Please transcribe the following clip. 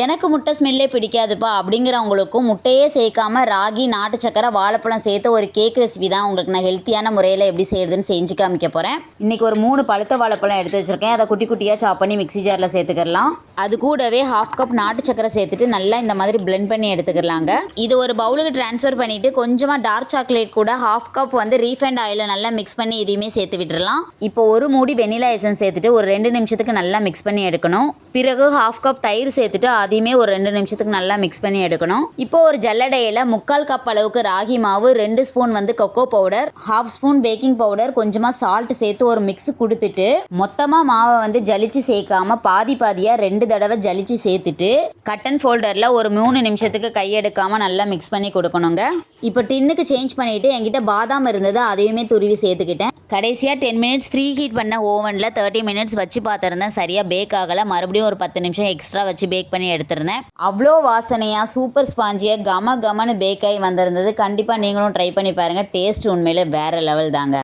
எனக்கு முட்டை ஸ்மெல்லே பிடிக்காதுப்பா அப்படிங்கிறவங்களுக்கும் முட்டையே சேர்க்காம ராகி நாட்டு சக்கரை வாழைப்பழம் சேர்த்து ஒரு கேக் ரெசிபி தான் உங்களுக்கு நான் ஹெல்த்தியான முறையில் எப்படி செய்யறதுன்னு செஞ்சு காமிக்க போகிறேன் இன்றைக்கி ஒரு மூணு பழுத்த வாழைப்பழம் எடுத்து வச்சுருக்கேன். அதை குட்டி குட்டியாக சாப் பண்ணி மிக்ஸி ஜாரில் சேர்த்துக்கலாம். அது கூடவே ஹாஃப் கப் நாட்டு சக்கரை சேர்த்துட்டு நல்லா இந்த மாதிரி பிளெண்ட் பண்ணி எடுத்துக்கலாங்க. இது ஒரு பவுலுக்கு ட்ரான்ஸ்ஃபர் பண்ணிவிட்டு கொஞ்சமாக டார்க் சாக்லேட் கூட ஹாஃப் கப் வந்து ரீஃபைண்ட் ஆயில நல்லா மிக்ஸ் பண்ணி இதையுமே சேர்த்து விட்டுறலாம். இப்போ ஒரு மூடி வெனிலா எசன்ஸ் சேர்த்துட்டு ஒரு ரெண்டு நிமிஷத்துக்கு நல்லா மிக்ஸ் பண்ணி எடுக்கணும். பிறகு ஹாஃப் கப் தயிர் சேர்த்துட்டு அதையுமே ஒரு ரெண்டு நிமிஷத்துக்கு நல்லா மிக்ஸ் பண்ணி எடுக்கணும். இப்போ ஒரு ஜல்லடையில் முக்கால் கப் அளவுக்கு ராகி மாவு ரெண்டு ஸ்பூன் வந்து cocoa powder half spoon baking powder கொஞ்சமாக சால்ட் சேர்த்து ஒரு மிக்ஸ் கொடுத்துட்டு மொத்தமாக மாவை வந்து ஜலிச்சு சேர்க்காம பாதி பாதியாக ரெண்டு தடவை ஜலிச்சு சேர்த்துட்டு கட்டன் ஃபோல்டரில் ஒரு மூணு நிமிஷத்துக்கு கையெடுக்காம நல்லா மிக்ஸ் பண்ணி கொடுக்கணுங்க. இப்போ டின்னுக்கு சேஞ்ச் பண்ணிட்டு என்கிட்ட பாதாம் இருந்தது அதையுமே துருவி சேர்த்துக்கிட்டேன். கடைசியாக டென் மினிட்ஸ் ஃப்ரீ ஹீட் பண்ண ஓவனில் தேர்ட்டி மினிட்ஸ் வச்சு பார்த்துருந்தேன். சரியாக பேக் ஆகலை. மறுபடியும் ஒரு பத்து நிமிஷம் எக்ஸ்ட்ரா வச்சு பேக் பண்ணி எடுத்திருந்தேன். அவ்வளோ வாசனையாக சூப்பர் ஸ்பாஞ்சியாக கம கமன்னு பேக் ஆகி வந்திருந்தது. கண்டிப்பாக நீங்களும் ட்ரை பண்ணி பாருங்கள் டேஸ்ட் உண்மையிலே வேறு லெவல் தாங்க.